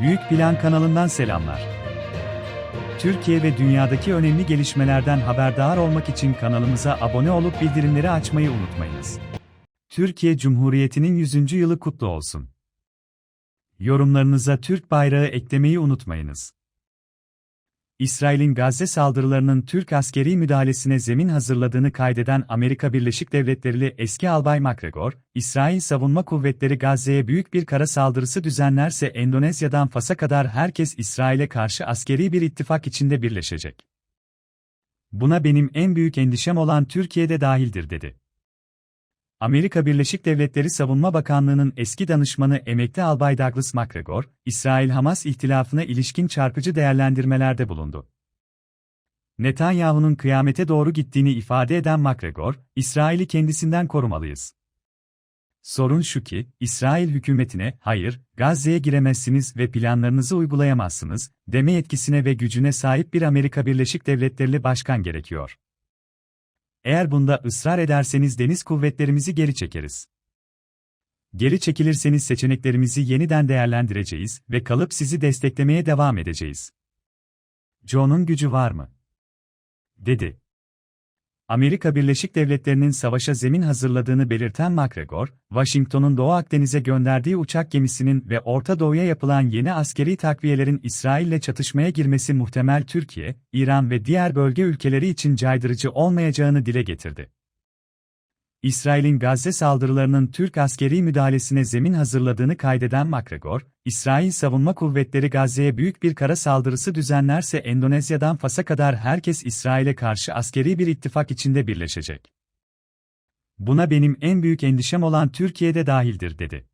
Büyük Plan kanalından selamlar. Türkiye ve dünyadaki önemli gelişmelerden haberdar olmak için kanalımıza abone olup bildirimleri açmayı unutmayınız. Türkiye Cumhuriyeti'nin 100. yılı kutlu olsun. Yorumlarınıza Türk bayrağı eklemeyi unutmayınız. İsrail'in Gazze saldırılarının Türk askeri müdahalesine zemin hazırladığını kaydeden Amerika Birleşik Devletleri'li eski albay MacGregor, İsrail Savunma Kuvvetleri Gazze'ye büyük bir kara saldırısı düzenlerse Endonezya'dan Fas'a kadar herkes İsrail'e karşı askeri bir ittifak içinde birleşecek. Buna benim en büyük endişem olan Türkiye'de dahildir dedi. Amerika Birleşik Devletleri Savunma Bakanlığı'nın eski danışmanı emekli albay Douglas MacGregor, İsrail-Hamas ihtilafına ilişkin çarpıcı değerlendirmelerde bulundu. Netanyahu'nun kıyamete doğru gittiğini ifade eden MacGregor, İsrail'i kendisinden korumalıyız. Sorun şu ki, İsrail hükümetine, hayır, Gazze'ye giremezsiniz ve planlarınızı uygulayamazsınız, deme yetkisine ve gücüne sahip bir Amerika Birleşik Devletleri başkan gerekiyor. Eğer bunda ısrar ederseniz deniz kuvvetlerimizi geri çekeriz. Geri çekilirseniz seçeneklerimizi yeniden değerlendireceğiz ve kalıp sizi desteklemeye devam edeceğiz. Joe'nun gücü var mı? dedi. Amerika Birleşik Devletleri'nin savaşa zemin hazırladığını belirten MacGregor, Washington'un Doğu Akdeniz'e gönderdiği uçak gemisinin ve Orta Doğu'ya yapılan yeni askeri takviyelerin İsrail'le çatışmaya girmesi muhtemel Türkiye, İran ve diğer bölge ülkeleri için caydırıcı olmayacağını dile getirdi. İsrail'in Gazze saldırılarının Türk askeri müdahalesine zemin hazırladığını kaydeden MacGregor, İsrail Savunma Kuvvetleri Gazze'ye büyük bir kara saldırısı düzenlerse Endonezya'dan Fas'a kadar herkes İsrail'e karşı askeri bir ittifak içinde birleşecek. Buna benim en büyük endişem olan Türkiye'de dahildir dedi.